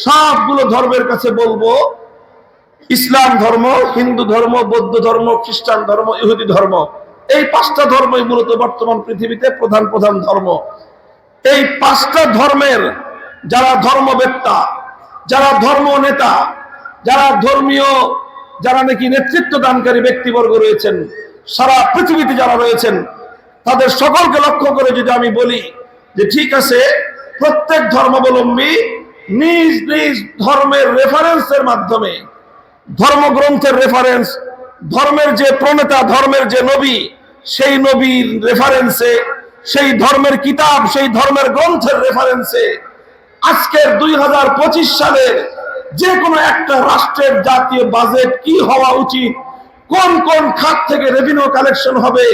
সবগুলো ধর্মের কাছে বলব, ইসলাম ধর্ম, হিন্দু ধর্ম, বৌদ্ধ ধর্ম, খ্রিস্টান ধর্ম, ইহুদি ধর্ম, এই পাঁচটা ধর্মই মূলত বর্তমান পৃথিবীতে প্রধান প্রধান ধর্ম। এই পাঁচটা ধর্মের যারা ধর্মবেত্তা, যারা ধর্ম নেতা, যারা ধর্মীয়, যারা নাকি নেতৃত্ব দানকারী ব্যক্তিবর্গ রয়েছেন, সারা পৃথিবীতে যারা রয়েছেন, তাদের সকলকে লক্ষ্য করে যদি আমি বলি যে ঠিক আছে, প্রত্যেক ধর্মাবলম্বী নিজ নিজ ধর্মের রেফারেন্সের মাধ্যমে, ধর্মগ্রন্থের রেফারেন্স ধর্মের যে প্রণেতা, ধর্মের যে নবী, সেই নবীর রেফারেন্সে সেই ধর্মের কিতাব, সেই ধর্মের গ্রন্থের রেফারেন্সে আজকের দুই হাজার পঁচিশ সালের যে কোনো একটা রাষ্ট্রের জাতীয় বাজেট কি হওয়া উচিত, কোন কোন খাত থেকে রেভিনিউ কালেকশন হবে,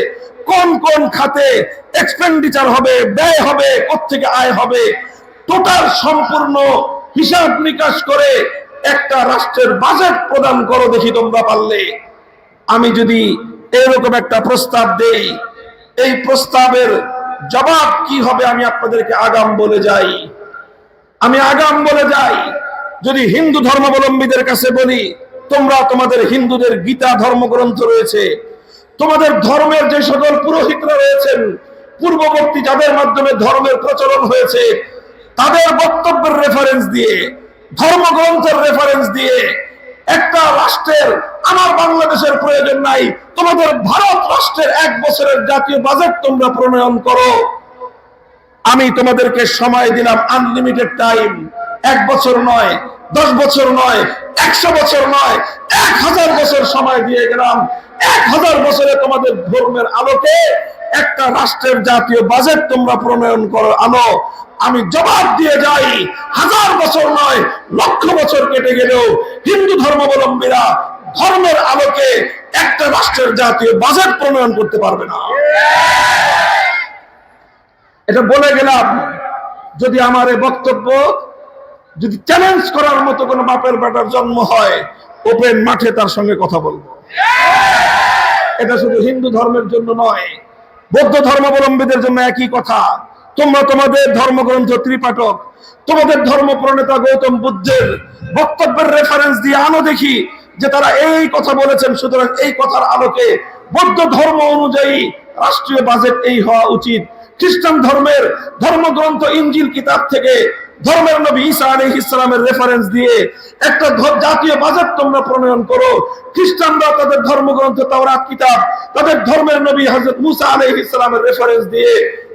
কোন কোন খাতে এক্সপেন্ডিচার হবে, ব্যয় হবে কোথেকে আয় হবে টোটাল সম্পূর্ণ হিসাব নিকাশ করে একটা রাষ্ট্রের বাজেট প্রদান করো দেখি তোমরা পারলে। আমি যদি এরকম একটা প্রস্তাব দেই, এই প্রস্তাবের জবাব কি হবে আমি আপনাদেরকে আগাম বলে যাই। আমি আগাম বলে যাই, যদি হিন্দু ধর্মাবলম্বীদের কাছে বলি, তোমরা তোমাদের হিন্দুদের গীতা ধর্মগ্রন্থ রয়েছে, তোমাদের ধর্মের যে সকল পুরোহিতরা রয়েছেন, পূর্ববর্তী যাদের মাধ্যমে ধর্মের প্রচলন হয়েছে তাদের বক্তব্যের রেফারেন্স দিয়ে, ধর্মগ্রন্থের রেফারেন্স দিয়ে একটা রাষ্ট্রের আমার বাংলাদেশের প্রয়োজন নাই, তোমাদের ভারত রাষ্ট্রের এক বছরের জাতীয় বাজেট তোমরা প্রণয়ন করো। আমি তোমাদেরকে সময় দিলাম আনলিমিটেড টাইম এক বছর নয়, দশ বছর নয়, একশো বছর নয়, এক হাজার বছর সময় দিয়ে গেলাম। এক হাজার বছরে তোমাদের ধর্মের আলোকে একটা রাষ্ট্রের জাতীয় বাজেট তোমরা প্রণয়ন করো, আনো। আমি জবাব দিয়ে যাই। হাজার বছর নয়, লক্ষ বছর কেটে গেলেও হিন্দু ধর্মাবলম্বীরা ধর্মের আলোকে একটা রাষ্ট্রের জাতীয় বাজেট প্রণয়ন করতে পারবে না। এটা বলে গেলাম, যদি আমার এই বক্তব্য যদি চ্যালেঞ্জ করার মতো কোনো বাপের বেটার জন্ম হয়, ওপেন মাঠে তার সঙ্গে কথা বলব। এটা শুধু হিন্দু ধর্মের জন্য নয়, বৌদ্ধ ধর্মাবলম্বীদের জন্য একই কথা। তোমরা তোমাদের ধর্মগ্রন্থ ত্রিপাঠক, তোমাদের ধর্ম প্রণেতা গৌতম বুদ্ধের বক্তব্যের রেফারেন্স দিয়ে আনো দেখি যে তারা এই কথা বলেছেন। সুতরাং এই কথার আলোকে বৌদ্ধ ধর্ম অনুযায়ী রাষ্ট্রীয় বাজেট এই হওয়া উচিত। খ্রিস্টান ধর্মের ধর্মগ্রন্থ ইঞ্জিল কিতাব থেকে ধর্মের নবী ঈসা আলাইহিস ইসলামের রেফারেন্স দিয়ে একটা জাতীয় বাজেট তোমরা প্রণয়ন করো। খ্রিস্টানরা তাদের ধর্মগ্রন্থ তাওরাত কিতাব, তাদের ধর্মের নবী হযরত মুসা আলাইহিস ইসলামের রেফারেন্স দিয়ে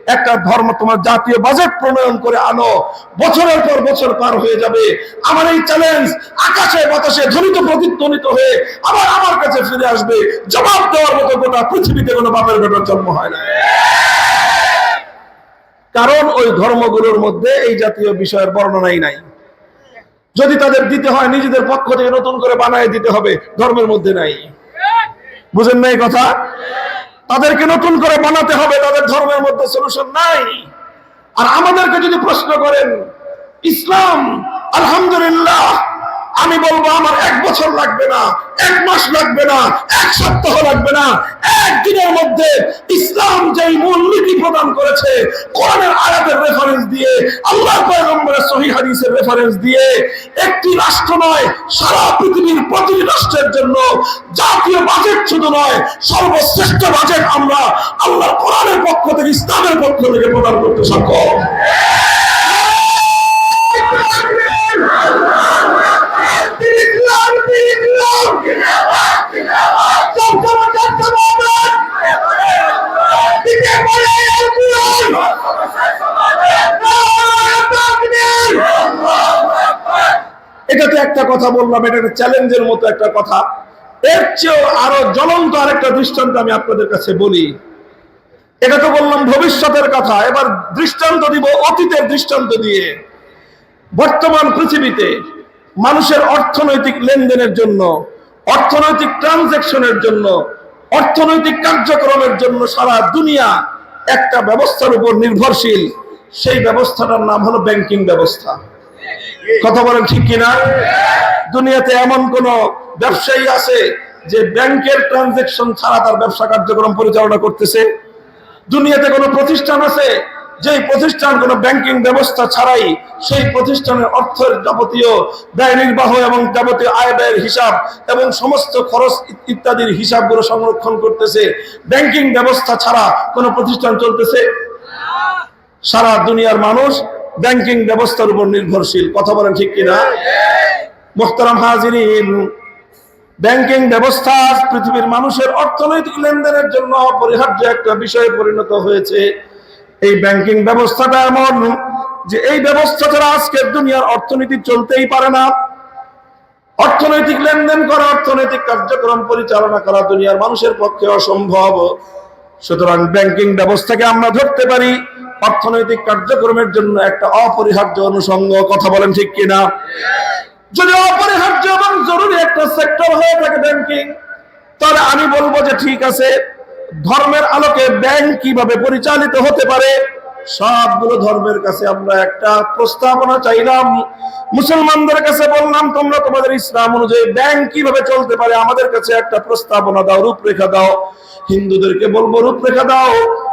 একটা ধর্ম তোমার জাতীয় বাজেট প্রণয়ন করে আনো। বছরের পর বছর পার হয়ে যাবে। আমার এই চ্যালেঞ্জ আকাশে বাতাসে ধ্বনিত প্রতিধ্বনিত হয়ে আবার আমার কাছে ফিরে আসবে। জবাব দেওয়ার মতো গোটা পৃথিবীতে কোনো বাপের বেটার জন্ম হয় না। কারণ ওই ধর্মগুলোর মধ্যে এই জাতীয় বিষয়ের বর্ণনাই নাই। যদি তাদের দিতে হয়, নিজেদের পক্ষ থেকে নতুন করে বানায় দিতে হবে, ধর্মের মধ্যে নাই। বুঝেন না এই কথা? তাদেরকে নতুন করে বানাতে হবে, তাদের ধর্মের মধ্যে সলিউশন নাই। আর আমাদেরকে যদি প্রশ্ন করেন, ইসলাম, আলহামদুলিল্লাহ আমি বলব, আমার এক বছর লাগবে না, এক মাস লাগবে না, এক সপ্তাহ লাগবে না একদিনের মধ্যে ইসলাম যেই মূলনীতি প্রদান করেছে, কোরআনের আয়াতের রেফারেন্স দিয়ে আল্লাহ পয়গম্বরের সহি হাদিসের রেফারেন্স দিয়ে, একটি রাষ্ট্র নয়, সারা পৃথিবীর প্রতিটি রাষ্ট্রের জন্য জাতীয় বাজেট শুধু নয়, সর্বশ্রেষ্ঠ বাজেট আমরা আল্লাহর কোরআনের পক্ষ থেকে ইসলামের পক্ষ থেকে প্রদান করতে সক্ষম। এটা তো একটা কথা বললাম, এটা চ্যালেঞ্জের মতো একটা কথা। এর চেয়েও আরও জ্বলন্ত আরেকটা দৃষ্টান্ত আমি আপনাদের কাছে বলি। এটা তো বললাম ভবিষ্যতের কথা, এবার দৃষ্টান্ত দিব অতীতের দৃষ্টান্ত দিয়ে। বর্তমান পৃথিবীতে মানুষের অর্থনৈতিক লেনদেনের জন্য, অর্থনৈতিক ট্রানজেকশনের জন্য, অর্থনৈতিক কার্যক্রমের জন্য সারা দুনিয়া একটা ব্যবস্থার উপর নির্ভরশীল, সেই ব্যবস্থাটার নাম হলো ব্যাংকিং ব্যবস্থা। কথা বলেন ঠিক কিনা? দুনিয়াতে এমন কোন ব্যবসায়ী আছে যে ব্যাংকের ট্রানজেকশন ছাড়া তার ব্যবসা কার্যক্রম পরিচালনা করতেছে? দুনিয়াতে কোনো প্রতিষ্ঠান আছে যে প্রতিষ্ঠান কোনো ব্যাংকিং ব্যবস্থা ছাড়াই সেই প্রতিষ্ঠানের অর্থের যাবতীয় ব্যয় নির্বাহ এবং যাবতীয় আয় ব্যয়ের হিসাব এবং সমস্ত খরচ ইত্যাদির হিসাবগুলো সংরক্ষণ করতেছে ব্যাংকিং ব্যবস্থা ছাড়া কোনো প্রতিষ্ঠান চলতেছে? সারা দুনিয়ার মানুষ ব্যাংকিং ব্যবস্থার উপর নির্ভরশীল। কথা বলেন ঠিক কিনা? মোহতারাম হাজিরিন ব্যাংকিং ব্যবস্থা পৃথিবীর মানুষের অর্থনৈতিক লেনদেনের জন্য অপরিহার্য একটা বিষয়ে পরিণত হয়েছে। এই ব্যাংকিং ব্যবস্থাটা এমন যে এই ব্যবস্থা ছাড়া আজকের দুনিয়ার অর্থনীতি চলতেই পারে না। অর্থনৈতিক লেনদেন করা, অর্থনৈতিক কার্যক্রম পরিচালনা করা দুনিয়ার মানুষের পক্ষে অসম্ভব। সুতরাং ব্যাংকিং ব্যবস্থাকে আমরা ধরতে পারি। অর্থনৈতিক কার্যক্রমের জন্য একটা অপরিহার্য অনুষঙ্গ, কথা বলেন ঠিক কিনা? যদি অপরিহার্য এবং জরুরি একটা সেক্টর হয়ে থাকে ব্যাংকিং তাহলে আমি বলব যে ঠিক আছে। ধর্মের আলোকে ব্যাংক কীভাবে পরিচালিত হতে পারে, সবগুলো ধর্মের কাছে আমরা একটা প্রস্তাবনা চাইলাম। মুসলমানদের কাছে বললাম, তোমরা তোমাদের ইসলাম অনুযায়ী ব্যাংক কীভাবে চলতে পারে, আমাদের কাছে একটা প্রস্তাবনা দাও, রূপরেখা দাও। হিন্দুদেরকে বলব, রূপরেখা দাও।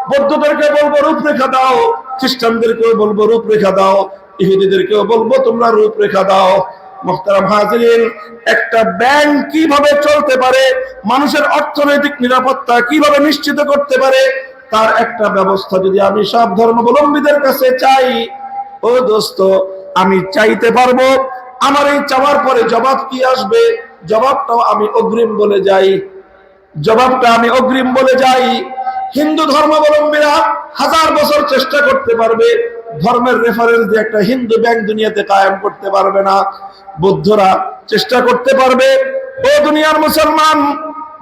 বৌদ্ধদেরকে বলব, রূপরেখা দাও। খ্রিস্টানদেরকেও বলব, রূপরেখা দাও। ইহুদিদেরকেও বলব, তোমরা রূপরেখা দাও। মোহতারাম হাজিরিন, একটা ব্যাংক কীভাবে চলতে পারে, মানুষের অর্থনৈতিক নিরাপত্তা কীভাবে নিশ্চিত করতে পারে, তার একটা ব্যবস্থা যদি আমি সব ধর্মাবলম্বীদের কাছে চাই, ও দোস্ত, আমি চাইতে পারব। আমার এই চাওয়ার পরে জবাব কি আসবে? জবাবটাও আমি অগ্রিম বলে যাই। জবাবটা আমি অগ্রিম বলে যাই। হিন্দু ধর্মাবলম্বীরা হাজার বছর চেষ্টা করতে পারবে ধর্মের রেফারেন্স দিয়ে একটা হিন্দু ব্যাংক দুনিয়াতে কায়েম করতে পারবে না, বৌদ্ধরা চেষ্টা করতে পারবে। ও দুনিয়ার মুসলমান,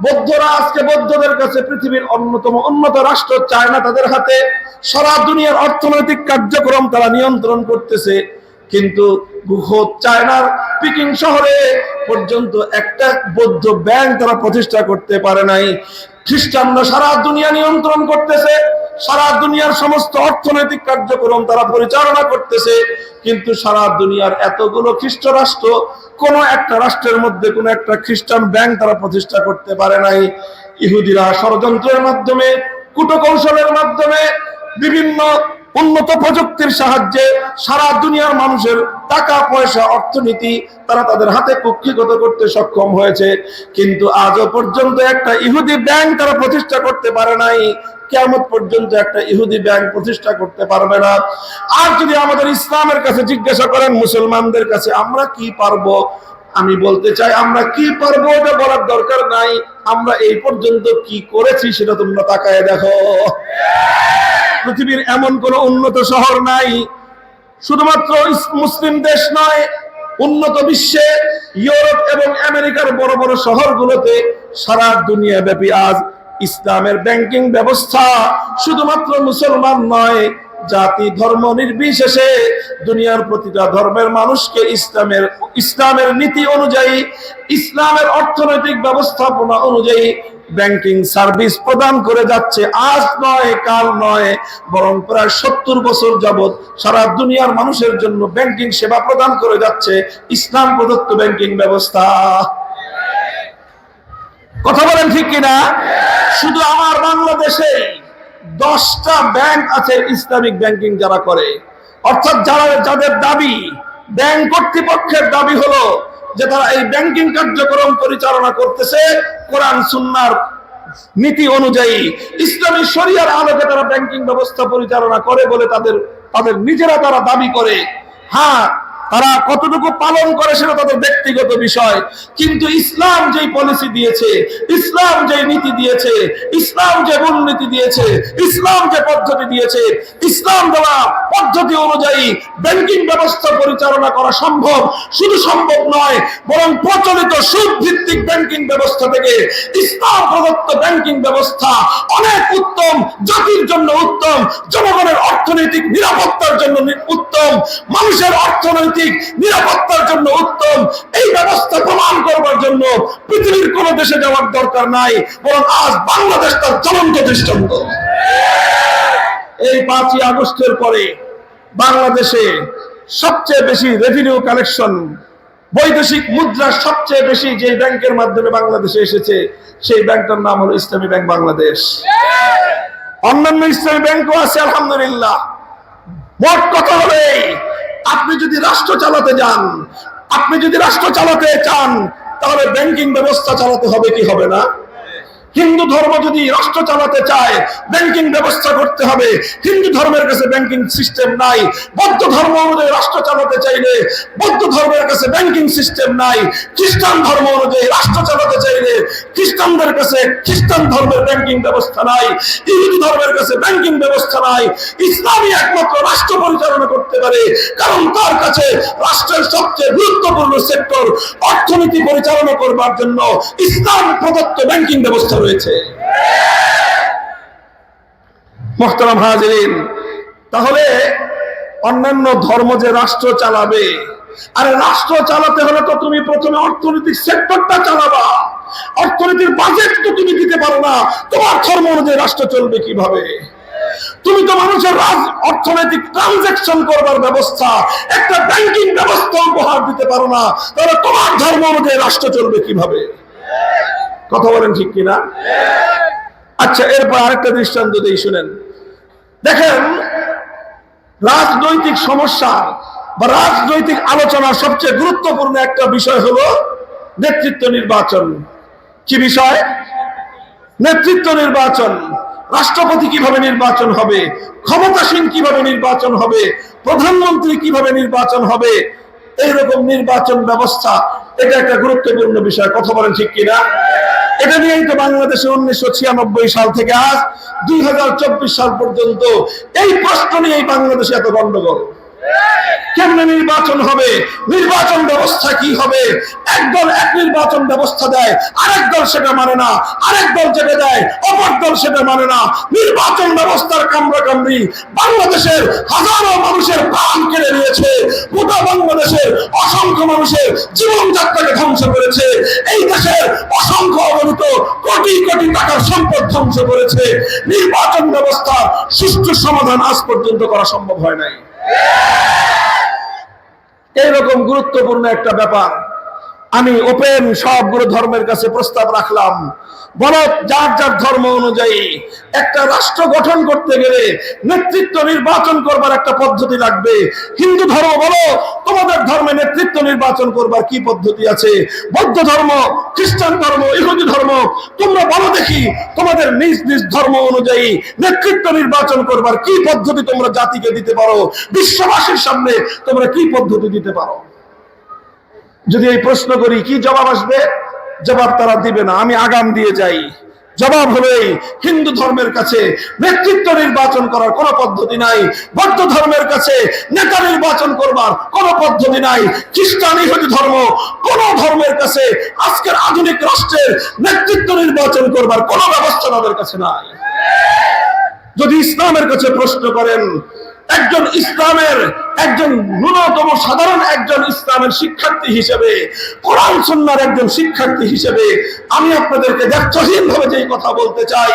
বৌদ্ধরা আজকে বৌদ্ধদের কাছে পৃথিবীর অন্যতম উন্নত রাষ্ট্র চায়না তাদের হাতে। সারা দুনিয়ার অর্থনৈতিক কার্যক্রম তারা নিয়ন্ত্রণ করতেছে। কিন্তু চায়নার পিকিং শহরে পর্যন্ত একটা বৌদ্ধ ব্যাংক তারা প্রতিষ্ঠা করতে পারে নাই। খ্রিস্টানরা সারা দুনিয়া নিয়ন্ত্রণ করতেছে। সারা দুনিয়ার সমস্ত অর্থনৈতিক কার্যক্রম তারা পরিচালনা করতেছে, কিন্তু সারা দুনিয়ার এতগুলো খ্রিস্ট রাষ্ট্র, কোন একটা রাষ্ট্রের মধ্যে কোন একটা খ্রিস্টান ব্যাংক তারা প্রতিষ্ঠা করতে পারে নাই। ইহুদিরা ষড়যন্ত্রের মাধ্যমে, কুটকৌশলের মাধ্যমে, বিভিন্ন উন্নত প্রযুক্তির সাহায্যে সারা দুনিয়ার মানুষের টাকা, পয়সা, অর্থনীতি তারা তাদের হাতে কুক্ষিগত করতে সক্ষম হয়েছে। কিন্তু আজও পর্যন্ত একটা ইহুদি ব্যাংক তারা প্রতিষ্ঠা করতে পারে নাই। কেমন পর্যন্ত একটা ইহুদি ব্যাংক প্রতিষ্ঠা করতে পারবে না। আর যদি আমাদের ইসলামের কাছে জিজ্ঞাসা করেন, মুসলমানদের কাছে আমরা কি পারব? আমি বলতে চাই, আমরা কি পারব ওটা বলার দরকার নাই। আমরা এই পর্যন্ত কি করেছি সেটা তোমরা তাকায় দেখো। পৃথিবীর এমন কোন উন্নত শহর নাই, শুধুমাত্র মুসলিম দেশ নয়, উন্নত বিশ্বে, ইউরোপ এবং আমেরিকার বড় বড় শহরগুলোতে সারা দুনিয়া ব্যাপী আজ ইসলামের ব্যাংকিং ব্যবস্থা শুধুমাত্র মুসলমান নয় জাতি, ধর্ম নির্বিশেষে দুনিয়ার প্রতিটা ধর্মের মানুষকে ইসলামের ইসলামের নীতি অনুযায়ী, ইসলামের অর্থনৈতিক ব্যবস্থাপনা অনুযায়ী ব্যাংকিং সার্ভিস প্রদান করে যাচ্ছে। আজ নয়, কাল নয়, বরং প্রায় সত্তর বছর যাবত সারা দুনিয়ার মানুষের জন্য ব্যাংকিং সেবা প্রদান করে যাচ্ছে ইসলাম প্রদত্ত ব্যাংকিং ব্যবস্থা। কথা বলেন ঠিক কিনা? শুধু আমার বাংলাদেশে দশটা ব্যাংক আছে ইসলামিক ব্যাংকিং যারা করে। অর্থাৎ যারা, যাদের দাবি ব্যাংক কর্তৃপক্ষের দাবি হলো যে তারা এই ব্যাংকিং কার্যক্রম পরিচালনা করতেছে, কোরআন, সুন্নার নীতি অনুযায়ী। ইসলামী শরিয়ার আলোকে তারা ব্যাংকিং ব্যবস্থা পরিচালনা করে বলে তাদের তাদের নিজেরা তারা দাবি করে। হ্যাঁ তারা কতটুকু পালন করে সেটা তাদের ব্যক্তিগত বিষয়। কিন্তু ইসলাম যেই পলিসি দিয়েছে, ইসলাম যে নীতি দিয়েছে, ইসলাম যে মূলনীতি দিয়েছে, ইসলাম যে পদ্ধতি দিয়েছে, ইসলাম দেওয়া পদ্ধতি অনুযায়ী ব্যাংকিং ব্যবস্থা পরিচালনা করা সম্ভব। শুধু সম্ভব নয়, বরং প্রচলিত সুদ ভিত্তিক ব্যাংকিং ব্যবস্থা থেকে ইসলাম প্রদত্ত ব্যাংকিং ব্যবস্থা অনেক উত্তম, জাতির জন্য উত্তম, জনগণের অর্থনৈতিক নিরাপত্তার জন্য উত্তম, মানুষের অর্থনৈতিক নিরাপত্তার জন্য উত্তম। এই ব্যবস্থা প্রমাণ করবার জন্য পৃথিবীর কোন দেশে যাওয়ার দরকার নাই বরং আজ বাংলাদেশ তার জ্বলন্ত দৃষ্টান্ত। এই পাঁচই আগস্টের পরে বাংলাদেশে সবচেয়ে বেশি রেভিনিউ কালেকশন বৈদেশিক মুদ্রা সবচেয়ে বেশি যে ব্যাংকের মাধ্যমে বাংলাদেশে এসেছে সেই ব্যাংকটার নাম হলো ইসলামী ব্যাংক বাংলাদেশ। অন্যান্য ইসলামী ব্যাংকও আছে আলহামদুলিল্লাহ। মোট কথা এই, আপনি যদি রাষ্ট্র চালাতে যান, আপনি যদি রাষ্ট্র চালাতে চান, তাহলে ব্যাংকিং ব্যবস্থা চালাতে হবে কি হবে না? হিন্দু ধর্ম যদি রাষ্ট্র চালাতে চায় ব্যাংকিং ব্যবস্থা করতে হবে। হিন্দু ধর্মের কাছে ব্যাংকিং সিস্টেম নাই। বৌদ্ধ ধর্ম অনুযায়ী রাষ্ট্র চালাতে চাইলে, বৌদ্ধ ধর্মের কাছে ব্যাংকিং সিস্টেম নাই। খ্রিস্টান ধর্ম অনুযায়ী রাষ্ট্র চালাতে চাইলে, খ্রিস্টানদের কাছে খ্রিস্টান ধর্মের ব্যাংকিং ব্যবস্থা নাই। ইহুদি ধর্মের কাছে ব্যাংকিং ব্যবস্থা নাই। ইসলামই একমাত্র রাষ্ট্র পরিচালনা করতে পারে। কারণ তার কাছে রাষ্ট্রের সবচেয়ে গুরুত্বপূর্ণ সেক্টর অর্থনীতি পরিচালনা করবার জন্য ইসলাম প্রদত্ত ব্যাংকিং ব্যবস্থা রয়েছে। মোহতারাম হাজিরিন, তাহলে অন্যান্য ধর্ম যে রাষ্ট্র চালাবে, আরে রাষ্ট্র চালাতে হলে তো তুমি প্রথমে অর্থনৈতিক সেক্টরটা চালাবা। অর্থনীতির বাজেট তো তুমি দিতে পারো না। তোমার ধর্ম অনুযায়ী রাষ্ট্র চলবে কীভাবে? তুমি তো মানুষের রাজ, অর্থনৈতিক ট্রানজেকশন করবার ব্যবস্থা, একটা ব্যাংকিং ব্যবস্থা উপহার দিতে পারো না। তাহলে তোমার ধর্ম অনুযায়ী রাষ্ট্র চলবে কীভাবে? কথা বলেন ঠিক কিনা? আচ্ছা এরপর আরেকটা দৃষ্টান্ত দিয়ে শুনেন। দেখেন, রাজনৈতিক সমস্যা বা রাজনৈতিক আলোচনার সবচেয়ে গুরুত্বপূর্ণ একটা বিষয় হলো নেতৃত্ব নির্বাচন। কি বিষয়? নেতৃত্ব নির্বাচন। রাষ্ট্রপতি কীভাবে নির্বাচন হবে? ক্ষমতাসীন কীভাবে নির্বাচন হবে? প্রধানমন্ত্রী কীভাবে নির্বাচন হবে? এইরকম নির্বাচন ব্যবস্থা, এটা একটা গুরুত্বপূর্ণ বিষয়, কথা বলেন ঠিক কিনা? এটা নিয়েই তো বাংলাদেশে উনিশশো ছিয়ানব্বই সাল থেকে আজ দুই হাজার চব্বিশ সাল পর্যন্ত এই প্রশ্ন নিয়েই বাংলাদেশে এত গন্ডগোল। কেমনে নির্বাচন হবে? নির্বাচন ব্যবস্থা কি হবে? একদল এক নির্বাচন ব্যবস্থা দেয়, আরেক দল সেটা মানে না। আরেক দল যেটা দেয় অপর দল সেটা মানে না। নির্বাচন ব্যবস্থার কামড়া কামড়ি বাংলাদেশের হাজারো মানুষের প্রাণ কেড়ে নিয়েছে। গোটা বাংলাদেশের অসংখ্য মানুষের জীবনযাত্রাকে ধ্বংস করেছে। এই দেশের অসংখ্য অগণিত কোটি কোটি টাকার সম্পদ ধ্বংস করেছে। নির্বাচন ব্যবস্থার সুষ্ঠু সমাধান আজ পর্যন্ত করা সম্ভব হয় নাই। এইরকম গুরুত্বপূর্ণ একটা ব্যাপার। আমি ওপেন সবগুলো ধর্মের কাছে প্রস্তাব রাখলাম। বলো যার যার ধর্ম অনুযায়ী একটা রাষ্ট্র গঠন করতে গেলে নেতৃত্ব নির্বাচন করবার একটা পদ্ধতি লাগবে। হিন্দু ধর্ম বলো, তোমাদের ধর্মে নেতৃত্ব নির্বাচন করবার কি পদ্ধতি আছে? বৌদ্ধ ধর্ম, খ্রিস্টান ধর্ম, ইহুদি ধর্ম, তোমরা বলো দেখি, তোমাদের নিজ নিজ ধর্ম অনুযায়ী নেতৃত্ব নির্বাচন করবার কি পদ্ধতি তোমরা জাতিকে দিতে পারো? বিশ্ববাসীর সামনে তোমরা কি পদ্ধতি দিতে পারো? যদি এই প্রশ্ন করি, কি জবাব আসবে? জবাব তারা দিবে না। আমি আগাম দিয়ে যাই। জবাব হলো এই, হিন্দু ধর্মের কাছে নেতৃত্ব নির্বাচন করার কোন পদ্ধতি নাই। বৌদ্ধ ধর্মের কাছে নেতা নির্বাচন করবার কোন পদ্ধতি নাই। খ্রিস্টান ইহুদি ধর্ম কোন ধর্মের কাছে আজকের আধুনিক রাষ্ট্রের নেতৃত্ব নির্বাচন করবার কোন ব্যবস্থা তাদের কাছে নাই। যদি ইসলামের কাছে প্রশ্ন করেন একজন ইসলামের একজন ন্যূনতম সাধারণ একজন ইসলামের শিক্ষার্থী হিসেবে, কোরআন সুন্নার একজন শিক্ষার্থী হিসেবে আমি আপনাদেরকে দেখহীন ভাবে যে কথা বলতে চাই,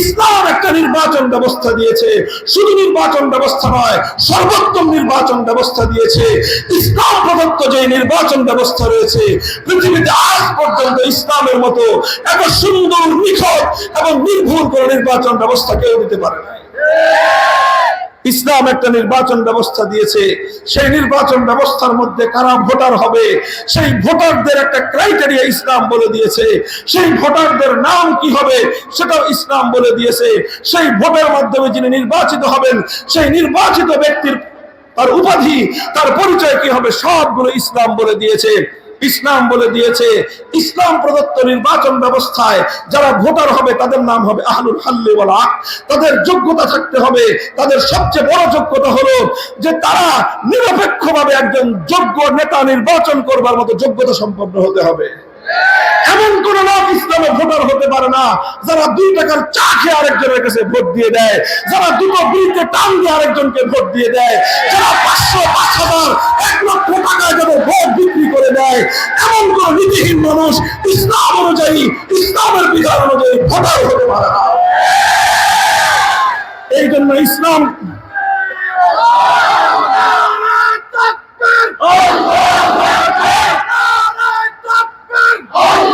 ইসলাম একটা নির্বাচন ব্যবস্থা দিয়েছে। শুধু নির্বাচন ব্যবস্থা নয়, সর্বোত্তম নির্বাচন ব্যবস্থা দিয়েছে। ইসলাম প্রদত্ত যে নির্বাচন ব্যবস্থা রয়েছে, পৃথিবীতে আজ পর্যন্ত ইসলামের মতো এত সুন্দর, নিখত এবং নির্ভুল করে নির্বাচন ব্যবস্থা কেউ দিতে পারে না ইসলাম একটা নির্বাচন ব্যবস্থা দিয়েছে। সেই নির্বাচন ব্যবস্থার মধ্যে কারা ভোটার হবে, সেই ভোটারদের একটা ক্রাইটেরিয়া ইসলাম বলে দিয়েছে। সেই ভোটারদের নাম কি হবে, সেটাও ইসলাম বলে দিয়েছে। সেই ভোটের মাধ্যমে যিনি নির্বাচিত হবেন, সেই নির্বাচিত ব্যক্তির তার উপাধি, তার পরিচয় কি হবে, সবগুলো ইসলাম বলে দিয়েছে। ইসলাম বলে দিয়েছে। ইসলাম প্রদত্ত নির্বাচন ব্যবস্থায় যারা ভোটার হবে, তাদের নাম হবে আহলুল হাল্লি ওয়াল তাদের যোগ্যতা থাকতে হবে। তাদের সবচেয়ে বড় যোগ্যতা হলো যে তারা নিরপেক্ষভাবে একজন যোগ্য নেতা নির্বাচন করবার মতো যোগ্যতা সম্পন্ন হতে হবে। এমন কোন লোক ইসলামে ভোটার হতে পারে না, যারা দুই টাকার চা খেয়ে আরেকজনের কাছে ভোট দিয়ে দেয়। যারা দুটো বিলকে টান দিয়ে আরেকজনকে ভোট দিয়ে দেয়। যারা পাঁচশো যায় এমন কোন নীতিহীন মানুষ ইসলাম অনুযায়ী ইসলামের বিধান অনুযায়ী ভোটার হতে পারে না। এই জন্য ইসলাম Allah!